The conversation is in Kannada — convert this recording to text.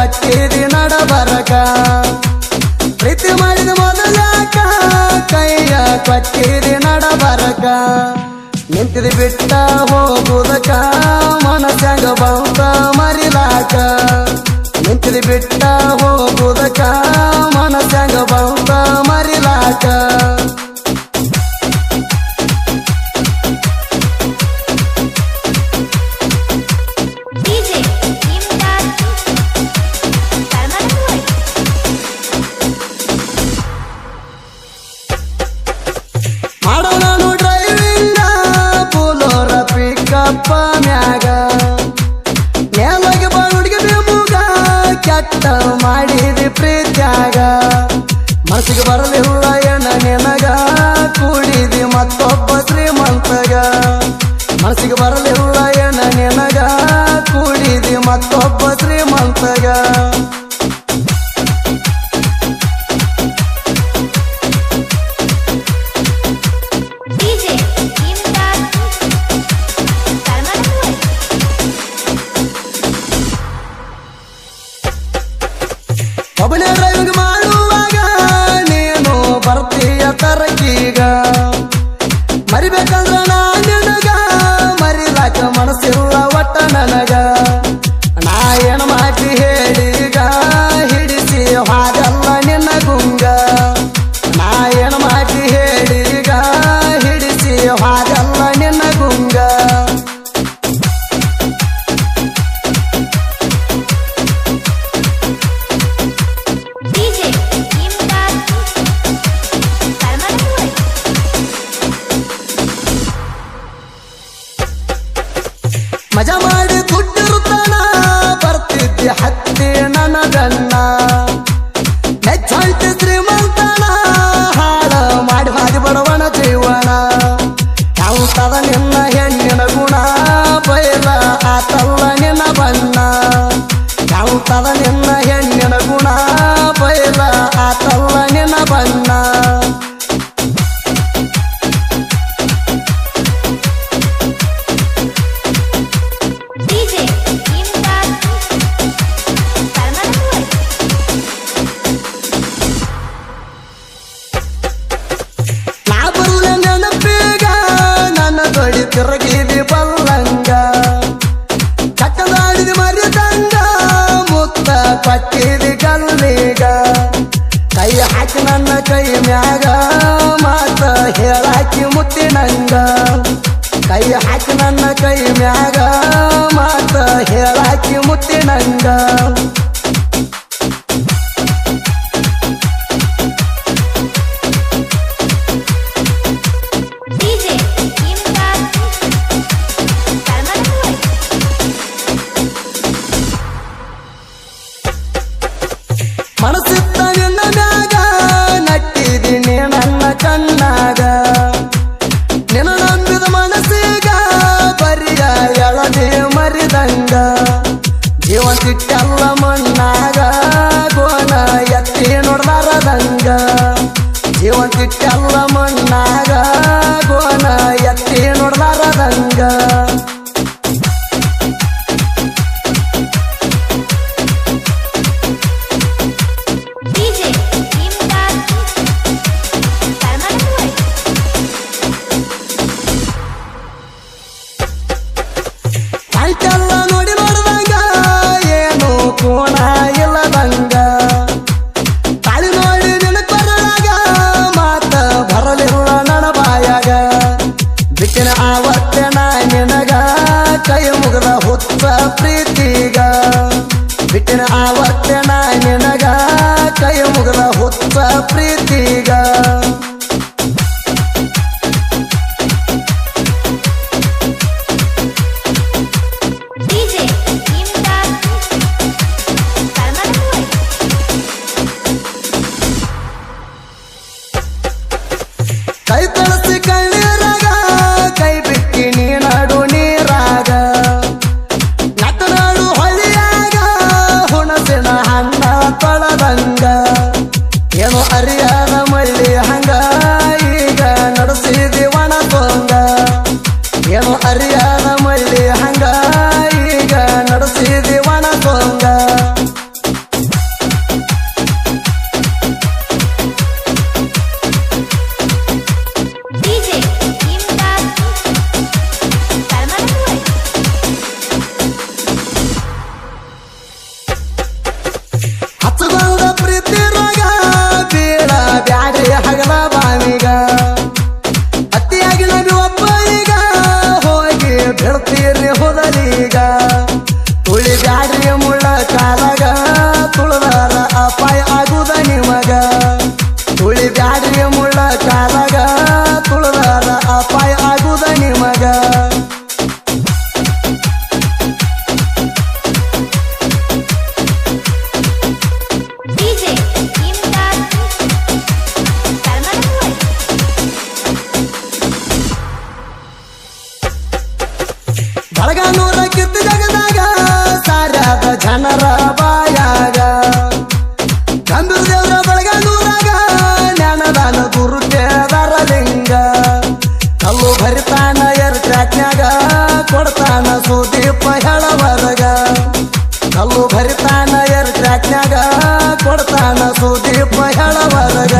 ಪಟ್ಟಿದಿ ನಡಬರಕ ಪ್ರೀತಿ ಮಾಡಿದ ಮೊದಲಾಕ ಕೈಯ ಕೊಟ್ಟಿದಿ ನಡಬರಕ ನಿಂತಿದ ಬಿಟ್ಟ ಹೋಗುದಕ ಮನಸ್ಸಂಗ ಬಂತ ಮರಿಲಾಕ. ನಿಂತಿದ ಬಿಟ್ಟ ಹೋಗುದಕ ಮನಸ್ಸಂಗ ಬಂತ ಮರಿಲಾಕ. ಯಾಕದ ಮಾಡಿದಿ ಪ್ರೀತ್ಯಾಗ. ಮನಸ್ಸಿಗೆ ಬರಲಿ ಹುಳ, ಎಣ್ಣ ನಿನಗ. ಕೂಡಿದಿ ಮತ್ತೊಬ್ಬ ಶ್ರೀಮಂತಗ. ಮನಸ್ಸಿಗೆ ಬರಲಿ ಹುಳ, ಎಣ್ಣ ನಿನಗ. ಕೂಡಿದಿ ಮತ್ತೊಬ್ಬ ಶ್ರೀಮಂತಗ. ಅನ್ನದನ್ನ ನೆಚ್ಚಾಯ್ತು ಶ್ರೀಮಂತನ ಹಾಳ ಮಾಡಿ ಮಾಡಿ ಬಡವನ ಜೀವನ. ಯಾವುದದ ನಿನ್ನ ಹೆಣ್ಣಿನ ಗುಣ ಬಯಲ ಆತಲ್ಲ ನಿನ್ನ ಬಣ್ಣ. ಯಾವುದದ ನಿನ್ನ ಕೈ ಮ್ಯಾಗ ಮಾತ ಹೇಳಾಕಿ ಮುತ್ತಿನಂಗ. ಕೈ ಹಾಕಿ ನನ್ನ ಕೈ ಮ್ಯಾಗ ಮಾತ ಹೇಳಾಕಿ ಮುತ್ತಿನಂಗ. மனசு ಸಿಟ್ಟಲ್ಲ ಮಣ್ಣಾಗ ಗೋನ ಎತ್ತಿ ನೋಡ್ದಾರದಂಗ ಜೀವ ಸಿಟ್ಟಲ್ಲ ನಾ ನಿನಗ ಕೈ ಮುಗದ ಹೊತ್ತ ಪ್ರೀತಿಗ. ಬಳಗ ನೂರ ಕಿತ್ತು ಜಗದಾಗ, ಸಾರದ ಜನರ ಬಾಯಾಗ. ಗಂಭೀರ ದೇವರ ಬಳಗ ನೂರಾಗ ಜ್ಞಾನದಾನ ಗುರುದೇವರ ಲಿಂಗ ಕಲ್ಲು ಭರಿತಾನ ಎರ್ ಜಾತ್ಯಾಗ ಕೊಡ್ತಾನ ಸುದೀಪ ಹೇಳವರಗ. ಕಲ್ಲು ಭರಿತಾನ ಎರ್ ಜಾತ್ಯಾಗ ಕೊಡ್ತಾನ ಸುದೀಪ ಹೇಳವರಗ.